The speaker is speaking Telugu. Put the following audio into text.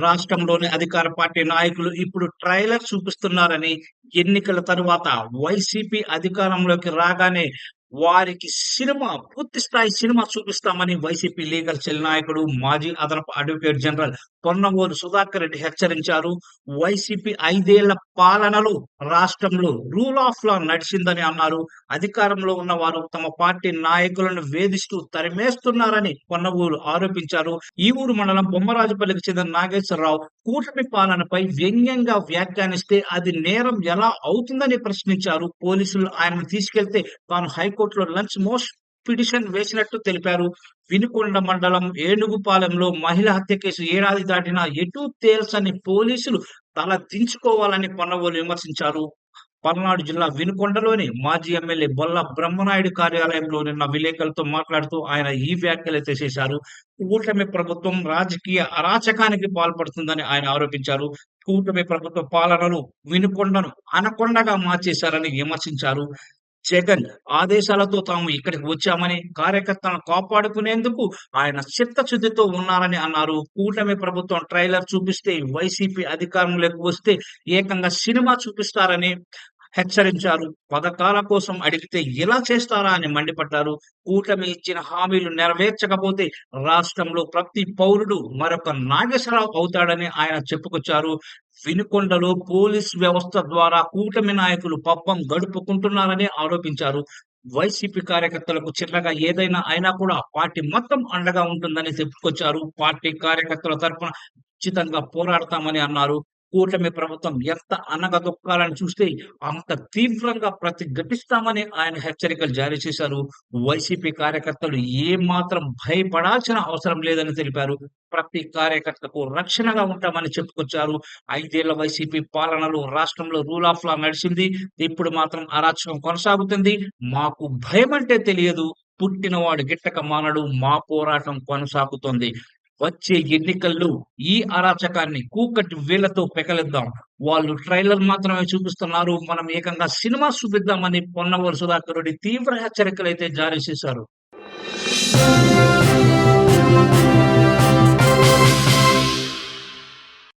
రాష్ట్రంలోని అధికార పార్టీ నాయకులు ఇప్పుడు ట్రైలర్ చూపిస్తున్నారని ఎన్నికల తరువాత వైసీపీ అధికారంలోకి రాగానే వారికి సినిమా పూర్తి స్థాయి సినిమా చూపిస్తామని వైసీపీ లీగల్ సెల్ నాయకుడు మాజీ అదనపు అడ్వకేట్ జనరల్ పొన్నవోలు సుధాకర్ రెడ్డి హెచ్చరించారు. వైసీపీ ఐదేళ్ళ పాలనలో రాష్ట్రంలో రూల్ ఆఫ్ లా నడిచిందని అన్నారు. అధికారంలో ఉన్న వారు తమ పార్టీ నాయకులను వేధిస్తూ తరిమేస్తున్నారని పొన్నవూరు ఆరోపించారు. ఈ ఊరు మండలం బొమ్మరాజుపల్లికి చెందిన నాగేశ్వరరావు కూటమి పాలనపై వ్యంగ్యంగా వ్యాఖ్యానిస్తే అది నేరం ఎలా అవుతుందని ప్రశ్నించారు. పోలీసులు ఆయనను తీసుకెళ్తే తాను హైకోర్టు హైకోర్టులో లంచ్ మోస్ట్ పిటిషన్ వేసినట్టు తెలిపారు. వినుకొండ మండలం ఏనుగుపాలెంలో మహిళ హత్య కేసు ఏడాది దాటినా ఎటు తేల్సని పోలీసులు తల దించుకోవాలని పొన్నవోలు విమర్శించారు. పల్నాడు జిల్లా వినుకొండలోని మాజీ ఎమ్మెల్యే బొల్ల బ్రహ్మనాయుడు కార్యాలయంలో నిన్న విలేకరులతో మాట్లాడుతూ ఆయన ఈ వ్యాఖ్యలు చేశారు కూటమి ప్రభుత్వం రాజకీయ అరాచకానికి పాల్పడుతుందని ఆయన ఆరోపించారు. కూటమి ప్రభుత్వ పాలనను వినుకొండను అనకొండగా మార్చేశారని విమర్శించారు. జగన్ ఆదేశాలతో తాము ఇక్కడికి వచ్చామని కార్యకర్తలను కాపాడుకునేందుకు ఆయన చిత్తశుద్ధితో ఉన్నారని అన్నారు. కూటమి ప్రభుత్వం ట్రైలర్ చూపిస్తే వైసీపీ అధికారంలోకి వస్తే ఏకంగా సినిమా చూపిస్తారని హెచ్చరించారు. పథకాల కోసం అడిగితే ఎలా చేస్తారా అని మండిపడ్డారు. కూటమి ఇచ్చిన హామీలు నెరవేర్చకపోతే రాష్ట్రంలో ప్రతి పౌరుడు మరొక నాగేశ్వరరావు అవుతాడని ఆయన చెప్పుకొచ్చారు. వినుకొండలో పోలీస్ వ్యవస్థ ద్వారా కూటమి నాయకులు పబ్బం గడుపుకుంటున్నారని ఆరోపించారు. వైసీపీ కార్యకర్తలకు చిన్నగా ఏదైనా అయినా కూడా పార్టీ మొత్తం అండగా ఉంటుందని చెప్పుకొచ్చారు. పార్టీ కార్యకర్తల తరఫున ఉచితంగా పోరాడతామని అన్నారు. కూటమి ప్రభుత్వం ఎంత అనగదొక్కాలని చూస్తే అంత తీవ్రంగా ప్రతిఘటిస్తామని ఆయన హెచ్చరికలు జారీ చేశారు. వైసీపీ కార్యకర్తలు ఏ మాత్రం భయపడాల్సిన అవసరం లేదని తెలిపారు. ప్రతి కార్యకర్తకు రక్షణగా ఉంటామని చెప్పుకొచ్చారు. ఐదేళ్ళ వైసీపీ పాలనలో రాష్ట్రంలో రూల్ ఆఫ్ లా నడిచింది. ఇప్పుడు మాత్రం అరాచకం కొనసాగుతుంది. మాకు భయం అంటే తెలియదు. పుట్టినవాడు గిట్టక మానడు. మా పోరాటం కొనసాగుతుంది. వచ్చే ఎన్నికల్లో ఈ అరాచకాన్ని కూకటి వేలతో పెకలిద్దాం వాళ్ళు ట్రైలర్ మాత్రమే చూపిస్తున్నారు. మనం ఏకంగా సినిమా చూపిద్దామని పొన్నవరు సుధాకర్ రెడ్డి తీవ్ర హెచ్చరికలు అయితే జారీ చేశారు.